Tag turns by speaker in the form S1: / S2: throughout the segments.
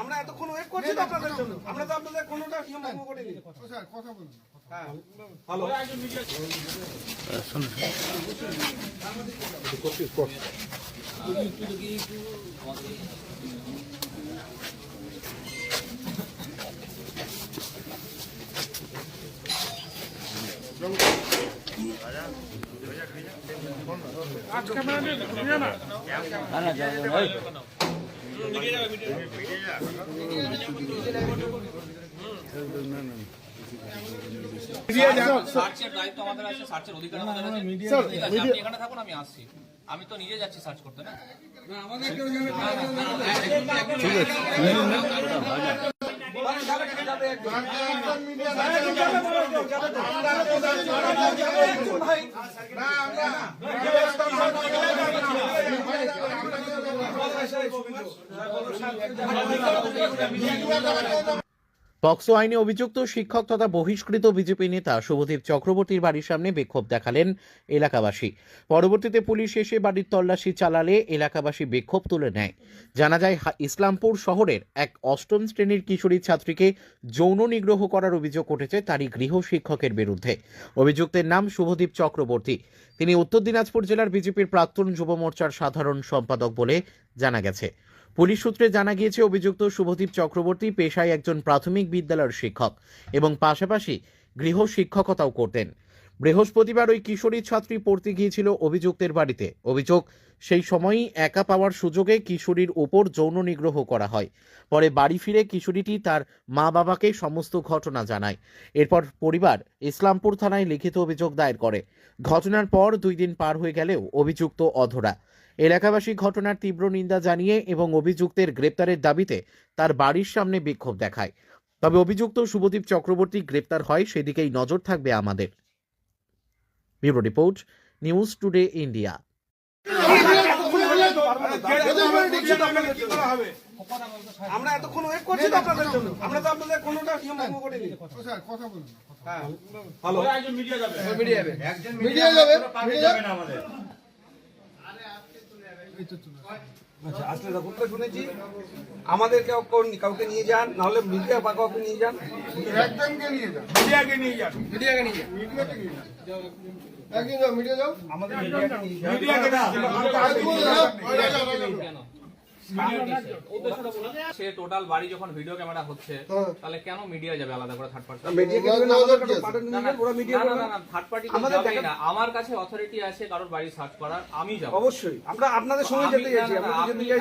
S1: আমরা এতক্ষণ ওয়েট করছি তো আপনাদের জন্য। আমরা তো আপনাদের কোনোটা নিয়ম ভঙ্গ করিনি। হ্যাঁ। ভালো
S2: দায়িত্ব আছে আছে ঠিক আছে আমি তো নিজে যাচ্ছি সার্চ করতে না আমরা
S3: পক্সো আইনে অভিযুক্ত শিক্ষক তথা বহিষ্কৃত বিজেপি নেতা শুভদীপ চক্রবর্তীর বাড়ির সামনে বিক্ষোভ দেখালেন এলাকাবাসী। পরবর্তীতে পুলিশ এসে বাড়ির তল্লাশি চালালে এলাকাবাসী বিক্ষোভ তুলে নেয়। জানা যায় ইসলামপুর শহরের এক অষ্টম শ্রেণির কিশোরী ছাত্রীকে যৌন নিগ্রহ করার অভিযোগ উঠেছে তারই গৃহ শিক্ষকের বিরুদ্ধে। অভিযুক্তের নাম শুভদীপ চক্রবর্তী। তিনি উত্তর দিনাজপুর জেলার বিজেপির প্রাক্তন যুব মোর্চার সাধারণ সম্পাদক বলে জানা গেছে। পুলিশ সূত্রে জানা গিয়েছে, অভিযুক্ত শুভদীপ চক্রবর্তী পেশায় একজন প্রাথমিক বিদ্যালয়ের শিক্ষক এবং পাশাপাশি গৃহ শিক্ষকতাও করতেন। বৃহস্পতিবার ওই কিশোরী ছাত্রী পড়তে গিয়েছিল অভিযুক্তের বাড়িতে। অভিযোগ, সেই সময়ই একা পাওয়ার সুযোগে কিশোরীর ওপর যৌন নিগ্রহ করা হয়। পরে বাড়ি ফিরে কিশোরীটি তার মা বাবাকে সমস্ত ঘটনা জানায়। এরপর পরিবার ইসলামপুর থানায় লিখিত অভিযোগ দায়ের করে। ঘটনার পর দুই দিন পার হয়ে গেলেও অভিযুক্ত অধরা। এলাকাবাসী ঘটনার তীব্র নিন্দা জানিয়ে এবং অভিযুক্তের গ্রেপ্তারের দাবিতে তার বাড়ির সামনে বিক্ষোভ দেখায়। তবে অভিযুক্ত শুভদীপ চক্রবর্তী গ্রেপ্তার হয় সেদিকেই নজর থাকবে আমাদের। Bureau report news today India.
S1: আমরা এতক্ষণ ওয়েট করছি তো আপনাদের জন্য। আমরা তো আপনাদের কোনোটা নিয়ম ভঙ্গ করিনি। হ্যাঁ। ভালো আচ্ছা আসলে রিপোর্টটা শুনেছি। আমাদের কেউ কেউ- কাউকে নিয়ে যান নাহলে মিডিয়া বা কাউকে নিয়ে যান।
S4: একজনকে নিয়ে যাও
S1: মিডিয়াকে নিয়ে যান।
S4: মিডিয়াকে নিয়ে যাও মিডিয়াকে নিয়ে যাও একদিন যাও মিডিয়া যাও।
S1: আমাদের মিডিয়াকে নিয়ে যান।
S4: মিডিয়াকে
S2: সে টোটাল বাড়ি যখন ভিডিও ক্যামেরা হচ্ছে তাহলে কেন মিডিয়া যাবে আলাদা করে থার্ড পার্টি। থার্ড পার্টি
S1: আমাদের
S2: না। আমার কাছে অথরিটি আছে কারোর বাড়ি সার্চ করার আমি যাব।
S1: অবশ্যই। আমরা আপনাদের সঙ্গে যেতে চাইছি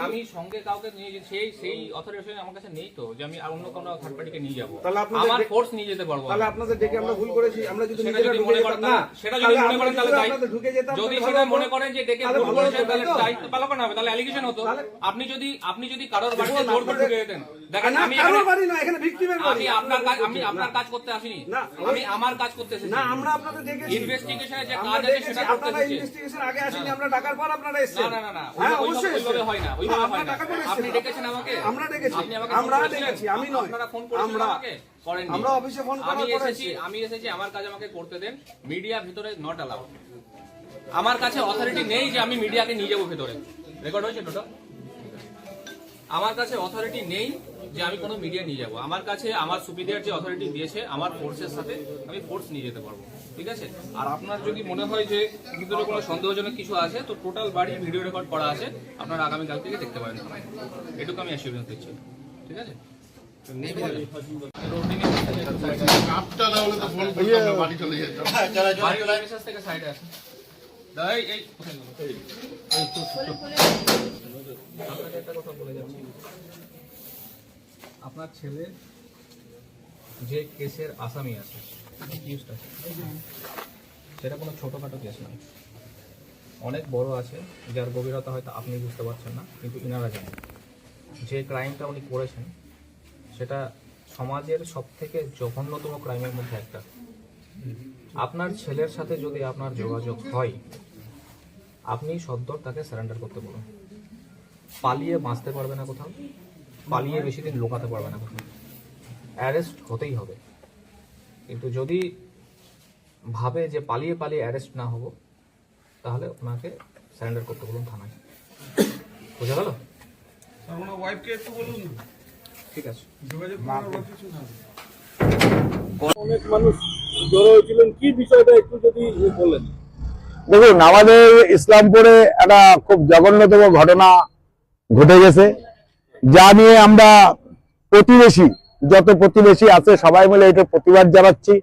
S2: আমি সঙ্গে কাউকে নিয়ে সেই সেই অথরিটি আমার কাছে নেই তো যে আমি অন্য কোনো থার্ড পার্টিকে নিয়ে যাব।
S1: তাহলে
S2: আমার ফোর্স নিয়ে যেতে পারব
S1: তাহলে আপনাদের ডেকে আমরা ভুল করেছি আমরা যদি
S2: সেটা
S1: নিজেরা
S2: যদি
S1: ঢুকে
S2: মনে
S1: যেতাম
S2: করেন
S1: না
S2: সেটা যদি মনে করেন তাহলে
S1: যেতাম
S2: যদি সেটা মনে করেন যে ডেকে ভুল
S1: ভালো
S2: করেছেন তাহলে দায়িত্ব পালন হবে তাহলে অ্যালিগেশন হতো। আপনি যদি আপনি যদি কারোর বাড়িতে জোর করে ঢুকে যেতেন দেখেন আমি
S1: কারোর বাড়ি না এখানে ভিক্টিমের বাড়ি।
S2: আমি আপনার কাজ আমি আপনার কাজ করতে আসিনি।
S1: না,
S2: আমি আমার কাজ করতে এসেছি।
S1: না আমরা আপনাদের ডেকেছি
S2: ইনভেস্টিগেশনে যে কাজ আছে সেটা করতে
S1: আপনারা ইনভেস্টিগেশন আগে আসেনি আমরা ডাকার পর আপনারা এসেছেন।
S2: না না না
S1: হ্যাঁ অবশ্যই
S2: ওইভাবে হয় না ওইভাবে হয় না। আপনি। ডেকেছেন আমাকে?
S1: আমরা ডেকেছি।
S2: আপনি আমাকে
S1: আমরা? ডেকেছি আমি নয়।
S2: আপনারা ফোন করেছিলেন
S1: আমরা
S2: আমাকে? করেননি।
S1: আমরা অফিসে ফোন করার পর
S2: এসেছি
S1: এসেছি।
S2: আমি এসেছি আমার কাজ আমাকে করতে দেন। মিডিয়া ভিতরে নট অ্যালাউড আমার কাছে অথরিটি নেই যে আমি মিডিয়াকে নিয়ে যাব ভিতরে। রেকর্ড হয়েছে টোটাল আমার কাছে অথরিটি নেই যে আমি কোনো মিডিয়া নিয়ে যাব আমার কাছে আমার সুপিরিয়ার যে অথরিটি দিয়েছে আমার ফোর্সের সাথে আমি ফোর্স নিয়ে যেতে পারব ঠিক আছে আর আপনার যদি মনে হয় যে ভিতরে কোনো সন্দেহজনক কিছু আছে তো টোটাল বাড়ি ভিডিও রেকর্ড করা আছে আপনারা আগামীকাল থেকে দেখতে পারেন এটুকু আমি অ্যাসিউরেন্স দিচ্ছি ঠিক আছে
S4: বাড়ি চলে যেতাম
S2: আপনার ছেলে যে কেসের আসামি আছে সেটা কোনো ছোটোখাটো কেস নয়। অনেক বড় আছে, যার গভীরতা হয়তো আপনি বুঝতে পারছেন না, কিন্তু ইনারা জানেন। যে ক্রাইমটা উনি করেছেন, সেটা সমাজের সব থেকে জঘন্যতম ক্রাইমের মধ্যে একটা। আপনার ছেলের সাথে যদি আপনার যোগাযোগ হয় আপনি সদ্দর তাকে সারেন্ডার করতে বলুন। পালিয়ে বাঁচতে পারবে না কোথাও পালিয়ে বেশি দিন লোকাতে পারবে না কোথাও। অ্যারেস্ট হতেই হবে। কিন্তু যদি ভাবে যে পালিয়ে পালিয়ে অ্যারেস্ট না হব তাহলে ওনাকে সারেন্ডার করতে বলুন থানায়। বোঝা গেল?
S1: ওয়াইফকে একটু বলুন।
S2: ঠিক আছে।
S5: অনেক মানুষ জড়ো হয়েছিলেন। কি বিষয়টা একটু যদি বলেন?
S6: দেখুন, আমাদের ইসলামপুরে একটা খুব জঘন্যতম ঘটনা ঘটে গেছে, যা নিয়ে আমরা প্রতিবেশী, যত প্রতিবেশী আছে সবাই মিলে এটা প্রতিবাদ জানাচ্ছি।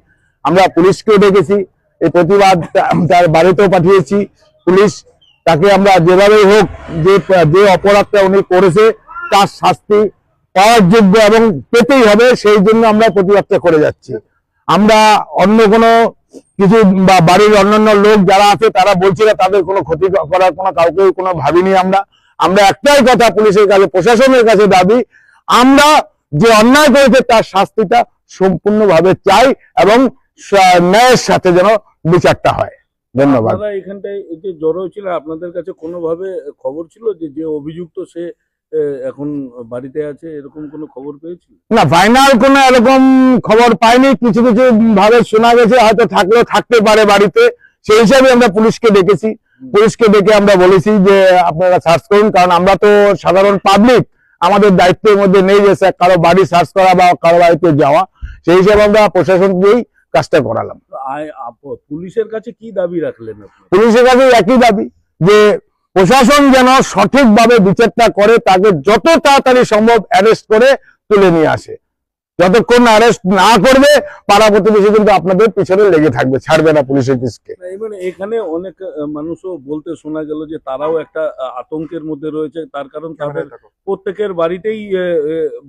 S6: আমরা পুলিশকেও ডেকেছি, এই প্রতিবাদ তার বাড়িতেও পাঠিয়েছি। পুলিশ তাকে আমরা যেভাবেই হোক যে যে অপরাধটা উনি করেছে, তার শাস্তি পাওয়ার যোগ্য এবং পেতেই হবে, সেই জন্য আমরা প্রতিবাদটা করে যাচ্ছি। আমরা অন্য কোনো কিছু বা বাড়ির অন্যান্য লোক যারা আছে, তারা বলছিল তাদের কোনো ক্ষতি করার কোনো কাউকে কোনো ভাবিনি আমরা। আমরা একটাই কথা পুলিশের কাছে, প্রশাসনের কাছে দাবি, আমরা যে অন্যায় করেছে তার শাস্তিটা সম্পূর্ণভাবে চাই এবং ন্যায়ের সাথে যেন বিচারটা হয়। ধন্যবাদ।
S5: এখানটায় যে জড়ো ছিল আপনাদের কাছে কোনোভাবে খবর ছিল যে যে অভিযুক্ত সে এখন বাড়িতে আছে এরকম কোনো খবর পেয়েছিল?
S6: না ফাইনাল কোনো এরকম খবর পাইনি। কিছু কিছু ভাবে শোনা গেছে হয়তো থাকলেও থাকতে পারে বাড়িতে। সেই হিসাবে আমরা পুলিশকে ডেকেছি। পুলিশকে ডেকে আমরা বলেছি যে আপনারা সার্চ করুন কারণ আমরা তো সাধারণ পাবলিক আমাদের দায়িত্বের মধ্যে নেই যে কারও বাড়ি সার্চ করা বা কারও বাড়িতে যাওয়া। সেই হিসাবে আমরা প্রশাসনকেই কাজটা করালাম।
S5: পুলিশের কাছে কি দাবি রাখলেন
S6: পুলিশের কাছে একই দাবি যে প্রশাসন যেন সঠিকভাবে বিচারটা করে তাকে যত তাড়াতাড়ি সম্ভব অ্যারেস্ট করে তুলে নিয়ে আসে। যতক্ষণ অ্যারেস্ট না করবে পাড়া প্রতিবেশী কিন্তু আপনাদের পিছনে লেগে থাকবে ছাড়বে না পুলিশের কেসকে
S5: না, এখানে অনেক মানুষও বলতে শোনা গেল যে তারাও একটা আতঙ্কের মধ্যে রয়েছে তার কারণ তাদের প্রত্যেকের বাড়িতেই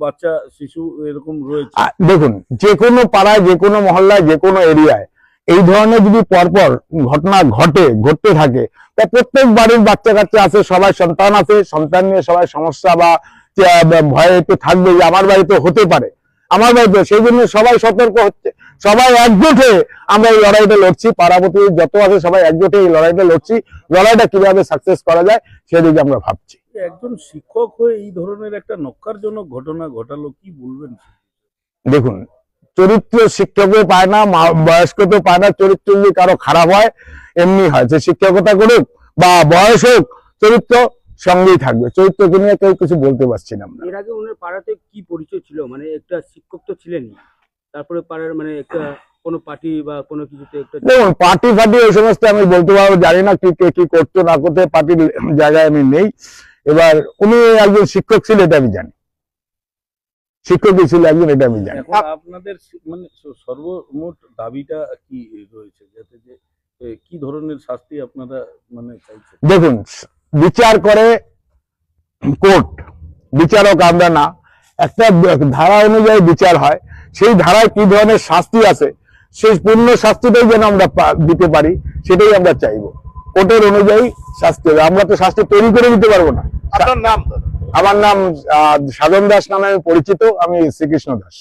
S5: বাচ্চা শিশু এরকম রয়েছে।
S6: দেখুন যে কোনো পাড়ায় যে কোনো মহল্লায় যে কোনো এরিয়ায় এই ধরনের যদি পরপর ঘটনা ঘটে ঘটতে থাকে তা প্রত্যেক বাড়ির বাচ্চা কাচ্চা আছে সবাই সন্তান আছে সন্তান নিয়ে সবাই সমস্যা বা ভয়ে একটু থাকবে যে আমার বাড়িতে হতে পারে। আমার বাড়িতে সেই জন্য সবাই সতর্ক হচ্ছে। সবাই একজোট হয়ে আমরা এই লড়াইটা লড়ছি পাড়াপতি যত আছে সবাই একজোট হয়ে এই লড়াইটা লড়ছি। লড়াইটা কীভাবে সাকসেস করা যায় সেদিকে আমরা ভাবছি।
S5: একজন শিক্ষক হয়ে এই ধরনের একটা নক্কারজনক ঘটনা ঘটালো কি বলবেন?
S6: দেখুন চরিত্র শিক্ষকও পায় না বয়স্ক তো পায় না চরিত্র যদি কারও খারাপ হয় এমনি হয়। যে শিক্ষকতা করুক বা বয়স হোক চরিত্র সঙ্গেই থাকবে। চরিত্রকে নিয়ে কেউ কিছু বলতে পারছি না
S7: এর আগে ওনার পাড়াতে কি পরিচয় ছিল? মানে একটা শিক্ষক তো ছিলেনই। তারপরে পাড়ার মানে একটা কোনো পার্টি বা কোনো কিছুতে একটা
S6: দেখুন পার্টি ফার্টি সমস্ত আমি বলতে পারব জানি না কি কে কি করতো না করতে পার্টির জায়গায় আমি নেই। এবার উনি একজন শিক্ষক ছিল এটা আমি জানি। শিক্ষকই ছিল একজন এটা আমি জানি।
S5: আপনাদের মানে সর্বমোট দাবিটা কি রয়েছে? যাতে যে কি ধরনের শাস্তি আপনারা মানে চাইছেন?
S6: দেখুন বিচার করে কোর্ট বিচারক আমরা না। একটা ধারা অনুযায়ী বিচার হয়। সেই ধারায় কি ধরনের শাস্তি আছে সেই পূর্ণ শাস্তিটাই যেন আমরা পা- দিতে পারি সেটাই আমরা চাইব। কোর্টের অনুযায়ী শাস্তি হবে। আমরা তো শাস্তি তৈরি করে দিতে পারব না।
S4: আপনার নাম
S6: আমার নাম সাধন দাস নামে আমি পরিচিত আমি শ্রীকৃষ্ণ দাস।